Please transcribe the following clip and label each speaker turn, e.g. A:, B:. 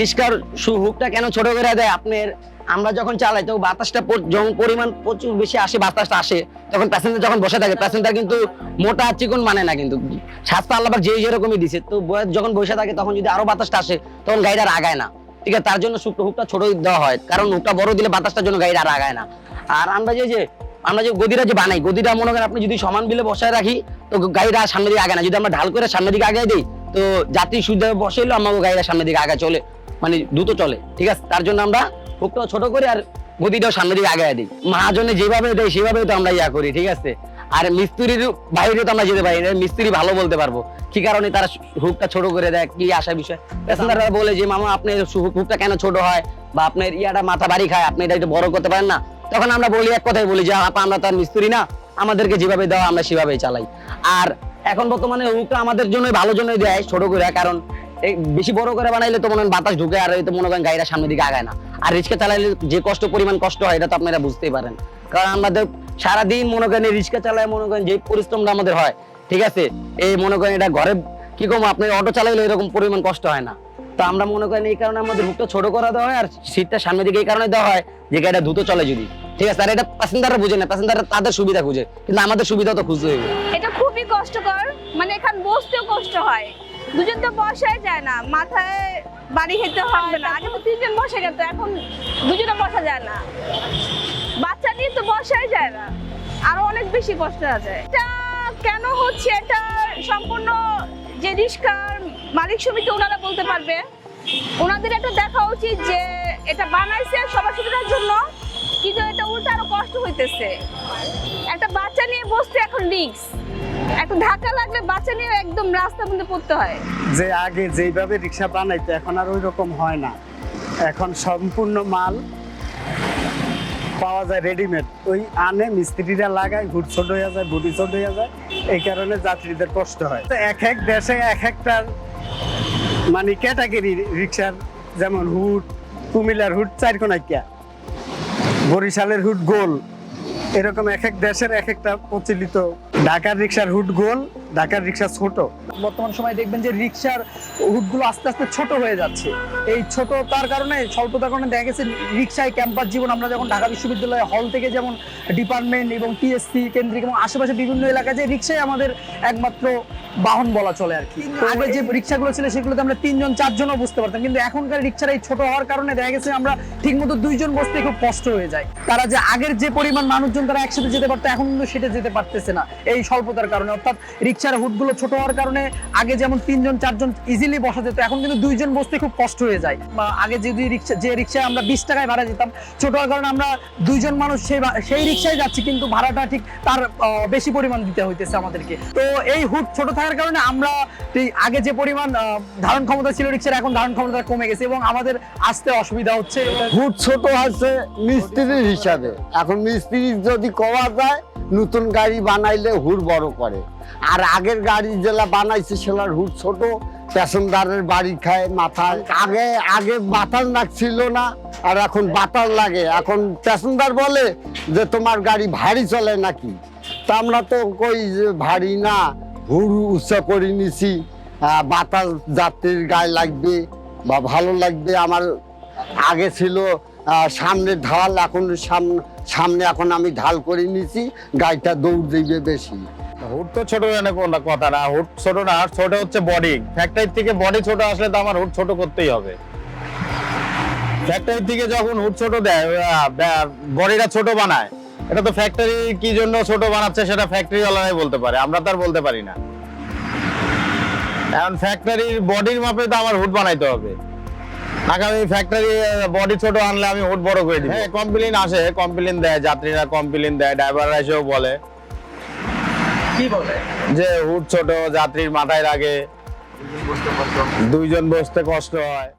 A: রিস্কার হুকটা কেন ছোট করে দেয়? আপনার আমরা যখন চালাই তো বাতাসটা যখন পরিমাণ প্রচুর বেশি আসে, বাতাসটা আসে, তখন প্যাসেঞ্জার যখন বসে থাকে প্যাসেঞ্জার কিন্তু মোটা চিকন মানে না কিন্তু। স্বাস্থ্য আল্লাহ যে যেরকমই দিছে। তো যখন বসে থাকে, তখন যদি আরও বাতাসটা আসে, তখন গাড়িটা আগায় না। ঠিক আছে, তার জন্য হুকটা ছোট দেওয়া হয়। কারণ হুকটা বড় দিলে বাতাসটার জন্য গাড়িটা আর আগায় না। আর আমরা যে যে আমরা যে গদিটা যে বানাই, গদিটা মনে করেন আপনি যদি সমান বিলে বসায় রাখি, তো গাড়িটা আর সামনের দিকে আগে না। যদি আমরা ঢাল করে সামনের দিকে আগে দিই, তো যাত্রী সুবিধা বসাইলো আমাকে গাড়িটা সামনের দিকে আগে চলে। মানে দ্রুত চলে, ঠিক আছে? তার জন্য আমরা হুকটা ছোট করে আর গদিটাও সামনের দিকে আগে দিই। মহাজনে যেভাবে দেয় সেভাবে তো আমরা ইয়া করি, ঠিক আছে? আর মিস্ত্রির বাইরে তো আমরা যেতে পারি না, মিস্ত্রি ভালো বলতে পারব। কি কারণে তারা হুকটা ছোট করে দেয়, কি আসার বিষয়? প্যাসেঞ্জাররা বলে যে, মামা, আপনার হুকটা কেন ছোট হয়? বা আপনার ইয়াটা মাথা বাড়ি খায়, আপনি এটা একটু বড় করতে পারেন না? তখন আমরা বলি, এক কথাই বলি যে আমরা তার মিস্ত্রি না, আমাদেরকে যেভাবে দেওয়া আমরা সেভাবেই চালাই। আর এখন বর্তমানে হুকটা আমাদের জন্য ভালো জন্যই দেয়, ছোট করে, কারণ বেশি বড় করে বানাইলে তো মনে হয় বাতাস ঢুকে আর তো মনে করেন গাড়িটা সামনের দিকে আগায় না। আর রিক্সা চালাইলে যে কষ্ট পরিমাণ কষ্ট হয়, এটা তো আপনারা বুঝতেই পারেন। কারণ আমাদের সারাদিন মনে করেন রিক্সা চালায়, মনে করেন যে পরিশ্রমটা আমাদের হয়, ঠিক আছে? এই মনে করেন এটা ঘরে, কি কম আপনার অটো চালাইলে এরকম পরিমাণ কষ্ট হয় না। তো আমরা মনে করেন এই কারণে আমাদের হুকটা ছোট করা দেওয়া হয় আর সিটটা সামনের দিকে এই কারণে দেওয়া হয় যে গাড়িটা দ্রুত চলে যদি। ঠিক আছে, আর এটা প্যাসেঞ্জাররা বুঝে না প্যাসেঞ্জাররা তাদের সুবিধা খুঁজে, কিন্তু আমাদের সুবিধা তো হবে
B: এটা খুবই কষ্টকর মানে এখান বসতেও কষ্ট হয়। দুজন তো বসাই যায় না, মাথায় বাড়ি খেতে হবে না। আগে তো তিনজন বসে যেত, এখন দুজনে বসা যায় না। বাচ্চা নিয়ে তো বসাই যায় না, আরও অনেক বেশি কষ্ট আছে এটা কেন হচ্ছে? এটা সম্পূর্ণ যে রিস্কার মালিক সমিতি ওনারা বলতে পারবে। ওনাদের একটা দেখা উচিত যে এটা বানাইছে সবার সুবিধার জন্য, কিন্তু এটা উল্টো আরও কষ্ট হইতেছে। একটা বাচ্চা নিয়ে বসতে এখন রিক্স একটা ধাক্কা লাগলে বাচ্চা নিয়ে একদম রাস্তার মধ্যে পড়তে হয়।
C: যে আগে রিক্সা বানাইতো, এখন আর ওই রকম হয় না। এখন সম্পূর্ণ মাল পাওয়া যায় রেডিমেড ওই আনে মিস্ত্রিরা লাগায় ছোট হয়ে যায় ছোট হয়ে যায়, এই কারণে যাত্রীদের কষ্ট হয়। তো এক এক দেশে এক একটার মানে ক্যাটাগরি রিক্সার, যেমন হুট কুমিল্লার হুট চার কোনাকিয়া বরিশালের হুট গোল। এরকম এক এক দেশের এক একটা প্রচলিত ঢাকার রিক্সার হুট গোল। ঢাকার রিক্সা ছোট।
D: বর্তমান সময়ে দেখবেন যে রিক্সার হুডগুলো আস্তে আস্তে ছোট হয়ে যাচ্ছে। এই ছোট তার কারণে স্বল্পতার কারণে দেখা গেছে রিক্সায় ক্যাম্পাস জীবন আমরা যখন ঢাকা বিশ্ববিদ্যালয় হল থেকে যেমন ডিপার্টমেন্ট এবং টিএসসি কেন্দ্রিক এবং আশেপাশে বিভিন্ন এলাকায় যে রিক্সাই আমাদের একমাত্র বাহন বলা চলে আর কি। আগে যে রিক্সাগুলো ছিল সেগুলোতে আমরা তিনজন চারজনও বুঝতে পারতাম। কিন্তু এখনকার রিক্সার এই ছোট হওয়ার কারণে দেখা গেছে আমরা ঠিকমতো দুইজন বসতে খুব কষ্ট হয়ে যায়। তারা যে আগের যে পরিমাণ মানুষজন তারা একসাথে যেতে পারতো এখন কিন্তু সেটা যেতে পারতেছে না। এই স্বল্পতার কারণে। অর্থাৎ রিক্সার হুডগুলো ছোট হওয়ার কারণে আগে যেমন তিনজন, চারজন ইজিলি বসা যেত, এখন কিন্তু দুইজন বসতে খুব কষ্ট হয়ে যায়। বা আগে যদি রিক্সা যে রিক্সায় আমরা বিশ টাকায় ভাড়া যেতাম ছোট হওয়ার কারণে আমরা দুইজন মানুষ সেই সেই রিক্সায় যাচ্ছি, কিন্তু ভাড়াটা ঠিক তার বেশি পরিমাণ দিতে হইতেছে আমাদেরকে। তো এই হুড ছোট থাকার কারণে আমরা আগে যে পরিমাণ ধারণ ক্ষমতা ছিল রিক্সার, এখন ধারণ ক্ষমতা কমে গেছে এবং আমাদের আসতে অসুবিধা হচ্ছে।
E: হুট ছোট আছে মিস্ত্রির হিসাবে। এখন মিস্ত্রি যদি কওয়া যায়, নতুন গাড়ি বানাইলে হুট বড় করে। আর আগের গাড়ি যেটা বানাইছে সেলার হুট ছোট, প্যাসেঞ্জারের বাড়ি খায় মাথায়। আগে আগে বাতাস লাগছিল না, আর এখন বাতাস লাগে। এখন প্যাসেঞ্জার বলে যে, তোমার গাড়ি ভারী চলে নাকি? তা আমরা তো কই যে, ভারী না, হুড়ু উচ্চা করে নিছি। বাতাস যাত্রীর গায়ে লাগবে বা ভালো লাগবে। আমার আগে ছিল সামনে ঢাল, এখন সামনে এখন আমি ঢাল করে নিছি, গাড়িটা দৌড় দিবে বেশি।
F: হুড তো ছোট কথা না, হুড ছোট না ছোট হচ্ছে বডি ফ্যাক্টরি থেকে বডি ছোট আসলে তো আমার হুড ছোট করতেই হবে। ফ্যাক্টরি থেকে যখন হুড ছোট দেয় বডিটা ছোট বানায়। এটা তো ফ্যাক্টরি কি জন্য ছোট বানাচ্ছে সেটা ফ্যাক্টরি ওয়ালারাই বলতে পারে, আমরা তো আর বলতে পারি না। এখন ফ্যাক্টরির বডির মাপে তো আমার হুড বানাইতে হবে। আগামী ফ্যাক্টরি বডি ছোট আনলে আমি হুড বড় করে দিই হ্যাঁ কমপ্লেন আসে কমপ্লেন দেয়, যাত্রীরা কমপ্লেন দেয় ড্রাইভাররা এসেও বলে।
D: কি বলে?
F: যে হুট ছোট যাত্রীর মাথায় লাগে। দুইজন বসতে কষ্ট হয়।